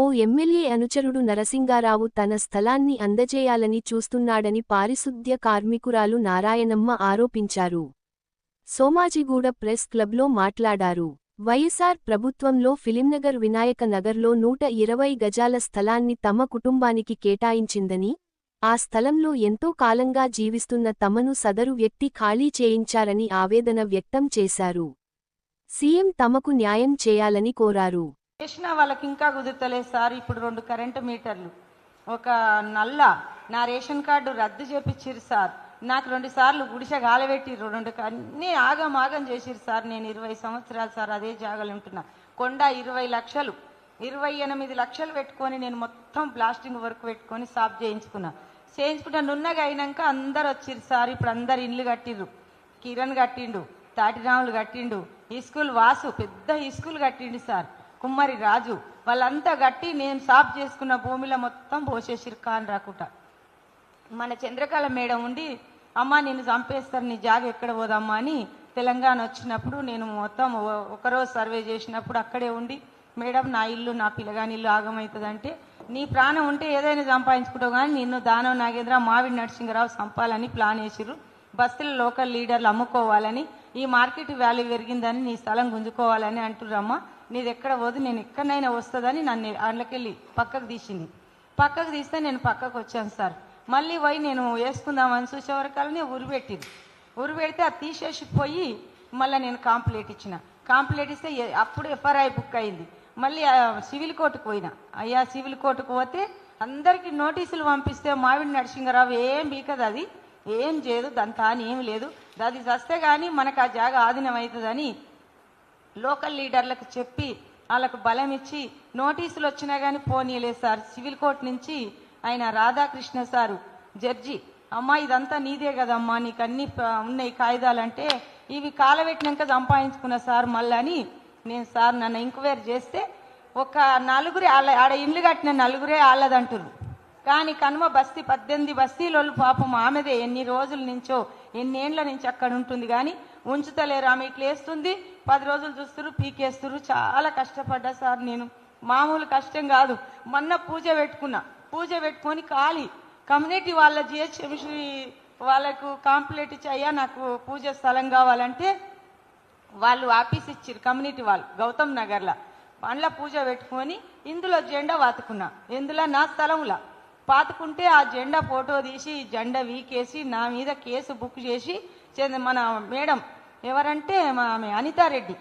ఓ MLA అనుచరుడు నరసింగారావు తన స్థలాన్ని అందజేయాలని చూస్తున్నాడని పారిశుద్ధ్య కార్మికురాలు నారాయణమ్మ ఆరోపించారు. సోమాజిగూడ ప్రెస్ క్లబ్లో మాట్లాడారు. వైఎస్ఆర్ ప్రభుత్వంలో ఫిలింనగర్ వినాయక నగర్లో నూట ఇరవై గజాల స్థలాన్ని తమ కుటుంబానికి కేటాయించిందని ఆ స్థలంలో ఎంతో కాలంగా జీవిస్తున్న తమను సదరు వ్యక్తి ఖాళీ చేయించారని ఆవేదన వ్యక్తం చేశారు. సీఎం తమకు న్యాయం చేయాలని కోరారు. చేసినా వాళ్ళకి ఇంకా కుదురుతలేదు సార్. ఇప్పుడు రెండు కరెంటు మీటర్లు. ఒక నల్ల నా రేషన్ కార్డు రద్దు చేపించిర్రు సార్. నాకు రెండు సార్లు గుడిసె గాలబెట్టిర్రు రెండు అన్ని అన్నీ ఆగం ఆగం చేసిర్రు సార్. నేను ఇరవై సంవత్సరాలు సార్ అదే జాగాలు ఉంటున్నా. కొండ ఇరవై లక్షలు. ఇరవై ఎనిమిది లక్షలు పెట్టుకొని నేను మొత్తం బ్లాస్టింగ్ వర్క్ పెట్టుకొని సాఫ్ చేయించుకున్నా. చేయించుకుంటా నున్నగా అయినాక అందరు వచ్చిర్రు సార్. ఇప్పుడు అందరు ఇండ్లు కట్టిర్రు. కిరణ్ కట్టిండు తాటిరాములు కట్టిండు ఈ స్కూల్ వాసు పెద్ద ఈ స్కూల్ కట్టిండు సార్. కుమ్మరి రాజు. వాళ్ళంతా కట్టి నేను సాఫ్ చేసుకున్న భూమిలో మొత్తం పోసేసిరు కాని రాకుండా మన చంద్రకళ మేడం ఉండి అమ్మ నేను చంపేస్తారు నీ జాగ ఎక్కడ పోదమ్మా అని తెలంగాణ వచ్చినప్పుడు నేను మొత్తం ఒకరోజు సర్వే చేసినప్పుడు అక్కడే ఉండి మేడం నా ఇల్లు నా పిల్లగాని ఇల్లు ఆగమవుతుందంటే నీ ప్రాణం ఉంటే ఏదైనా సంపాదించుకుంటావు కానీ నిన్ను దానం నాగేంద్ర మావిడి నరసింహరావు చంపాలని ప్లాన్ వేసిర్రు. బస్తీల లోకల్ లీడర్లు అమ్ముకోవాలని ఈ మార్కెట్ వాల్యూ పెరిగిందని నీ స్థలం గుంజుకోవాలని అంటుర్రమ్మా. నీది ఎక్కడ పోదు నేను ఎక్కడైనా వస్తుందని నన్ను అందులోకెళ్ళి పక్కకు తీసింది. పక్కకు తీస్తే నేను పక్కకు వచ్చాను సార్. మళ్ళీ పోయి నేను వేసుకుందామని చూసేవరకాలని ఉరిపెట్టింది ఉరిపెడితే అది తీసేసి పోయి మళ్ళీ నేను కాంప్లైంట్ ఇచ్చిన. కాంప్లైంట్ ఇస్తే అప్పుడు ఎఫ్ఆర్ఐ బుక్ అయింది. మళ్ళీ సివిల్ కోర్టుకు పోయినా. అయ్యా సివిల్ కోర్టుకు పోతే అందరికీ నోటీసులు పంపిస్తే మావిడి నరసింహరావు ఏం బీకదు అది. ఏం చేయదు దాని తాని ఏం లేదు. అది చస్తే కానీ మనకు ఆ జాగా ఆధీనం అవుతుందని లోకల్ లీడర్లకు చెప్పి వాళ్ళకు బలం ఇచ్చి నోటీసులు వచ్చినా కానీ పోనీయలేదు సార్. సివిల్ కోర్టు నుంచి ఆయన రాధాకృష్ణ సారు జడ్జి అమ్మా ఇదంతా నీదే కదమ్మా నీకు అన్ని ఉన్నాయి కాగితాలంటే ఇవి కాలబెట్టినాక సంపాదించుకున్న సార్ మళ్ళీ అని నేను సార్ నన్ను ఎంక్వైరీ చేస్తే ఒక నలుగురే వాళ్ళ ఆడ ఇండ్లు కట్టిన నలుగురే వాళ్ళదంటున్నారు కానీ కనుమ బస్తీ పద్దెనిమిది బస్తీలోళ్ళు పాపం ఆమెదే. ఎన్ని రోజుల నుంచో ఎన్నేళ్ళ నుంచి అక్కడ ఉంటుంది కానీ ఉంచుతలేరు ఆమె. ఇట్లా వేస్తుంది పది రోజులు చూస్తున్నారు పీకేస్తున్నారు. చాలా కష్టపడ్డా సార్ నేను. మామూలు కష్టం కాదు. మొన్న పూజ పెట్టుకున్నా. పూజ పెట్టుకొని ఖాళీ. కమ్యూనిటీ వాళ్ళ జిహెచ్ఎంసీ వాళ్ళకు కాంప్లీట్ ఇచ్చి అయ్యా నాకు పూజ స్థలం కావాలంటే వాళ్ళు ఆఫీస్ ఇచ్చారు కమ్యూనిటీ వాళ్ళు గౌతమ్ నగర్లో. అందులో పూజ పెట్టుకొని ఇందులో జెండా వాతుకున్నా. ఇందులో నా స్థలంలో. పాతుకుంటే ఆ జెండా ఫోటో తీసి జెండా వీకేసి నా మీద కేసు బుక్ చేసి చే- మన మేడం. ఎవరంటే మా ఆమె అనితారెడ్డి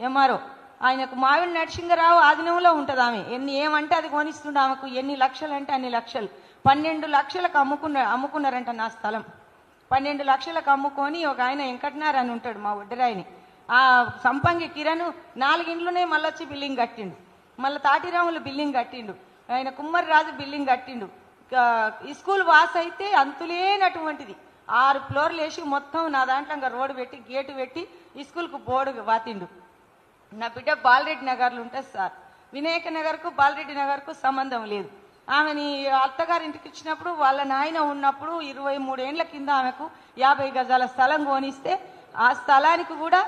ఎంఆర్ఓ. ఆయనకు మావిడి నరసింహరావు ఆధీనంలో ఉంటుంది ఆమె. ఎన్ని ఏమంటే అది కొనిస్తుండే ఆమెకు. ఎన్ని లక్షలు అంటే అన్ని లక్షలు. పన్నెండు లక్షలకు అమ్ముకున్న అమ్ముకున్నారంట నా స్థలం. పన్నెండు లక్షలకు అమ్ముకొని ఒక ఆయన వెంకటనార్ అని ఉంటాడు మా ఒడ్డరాయని ఆ సంపంగి కిరణ్ నాలుగింట్లోనే మళ్ళీ వచ్చి బిల్డింగ్ కట్టిండు. మళ్ళీ తాటిరాములు బిల్డింగ్ కట్టిండు. ఆయన కుమ్మరి రాజు బిల్డింగ్ కట్టిండు స్కూల్ వాస్ అయితే అంతులేనటువంటిది. ఆరు ఫ్లోర్లు వేసి మొత్తం నా దాంట్లో ఇంకా రోడ్డు పెట్టి గేటు పెట్టి ఇస్కూల్కు స్కూల్కు బోర్డు వాతిండు. నా బిడ్డ బాలరెడ్డి నగర్లు ఉంటుంది సార్ వినాయక నగర్కు బాలరెడ్డి నగర్కు సంబంధం లేదు. ఆమెని అత్తగారింటికి ఇచ్చినప్పుడు వాళ్ళ నాయన ఉన్నప్పుడు ఇరవై మూడేండ్ల కింద ఆమెకు యాభై గజాల స్థలం కొనిస్తే ఆ స్థలానికి కూడా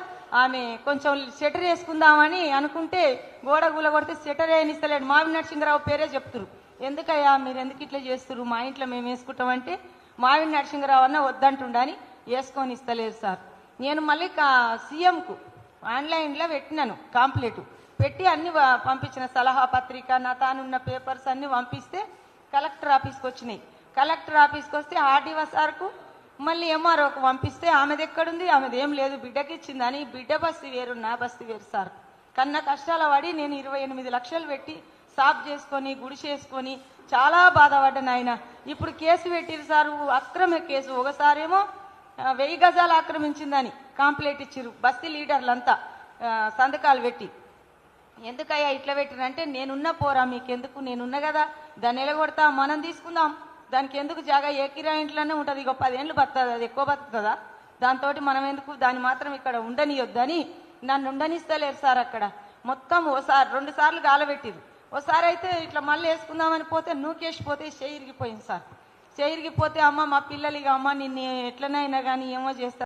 ఆమె కొంచెం సెటర్ వేసుకుందామని అనుకుంటే గోడ గూల కొడితే సెటర్ వేయనిస్తలేడు. మావి నరసింహరావు పేరే చెప్తురు. ఎందుకయ్యా మీరు ఎందుకు ఇట్లా చేస్తున్నారు మా ఇంట్లో మేము వేసుకుంటామంటే మావిడి నరసింహరావు అన్న వద్దంటుండని వేసుకొని ఇస్తలేదు సార్. నేను మళ్ళీ కా- సీఎంకు ఆన్లైన్లో పెట్టినాను కాంప్లీట్. పెట్టి అన్ని పంపించిన సలహా పత్రిక నా తానున్న పేపర్స్ అన్ని పంపిస్తే కలెక్టర్ ఆఫీస్కి వచ్చినాయి. కలెక్టర్ ఆఫీస్కి వస్తే ఆర్డీఓ సార్కు మళ్ళీ ఎంఆర్ఓకి పంపిస్తే ఆమెది ఎక్కడుంది ఆమెది ఏం లేదు బిడ్డకి ఇచ్చిందని బిడ్డ బస్తీ వేరు నా బస్తీ వేరు సార్. కన్నా కష్టాల పడి నేను ఇరవై ఎనిమిది లక్షలు పెట్టి సాఫ్ చేసుకొని గుడిసేసుకొని చాలా బాధపడ్డాను ఆయన. ఇప్పుడు కేసు పెట్టిరు సార్ అక్రమ కేసు. ఒకసారేమో వెయ్యి గజాలు ఆక్రమించిందని కాంప్లైంట్ ఇచ్చిర్రు బస్తీ లీడర్లంతా సంతకాలు పెట్టి. ఎందుకయ్యా ఇట్లా పెట్టినంటే నేనున్న పోరా మీకెందుకు? నేనున్న కదా దాన్ని ఎలగొడతా మనం తీసుకుందాం. దానికి ఎందుకు జాగా? ఏ కిరాయింట్లోనే ఉంటుంది. ఇక పదేళ్ళు బతుంది అది ఎక్కువ బతుందా దాంతో మనం ఎందుకు దాన్ని మాత్రం ఇక్కడ ఉండనియొద్దని నన్ను ఉండనిస్తలేరు సార్ అక్కడ. మొత్తం ఓసారి రెండు సార్లు గాలబెట్టిరు. ఒకసారి అయితే ఇట్లా మళ్ళీ వేసుకుందామని పోతే నూకేసిపోతే చేయిరిగిపోయింది సార్. చేయిరిగిపోతే అమ్మ మా పిల్లలు ఇక అమ్మ నిన్ను ఎట్లనైనా కానీ ఏమో చేస్తా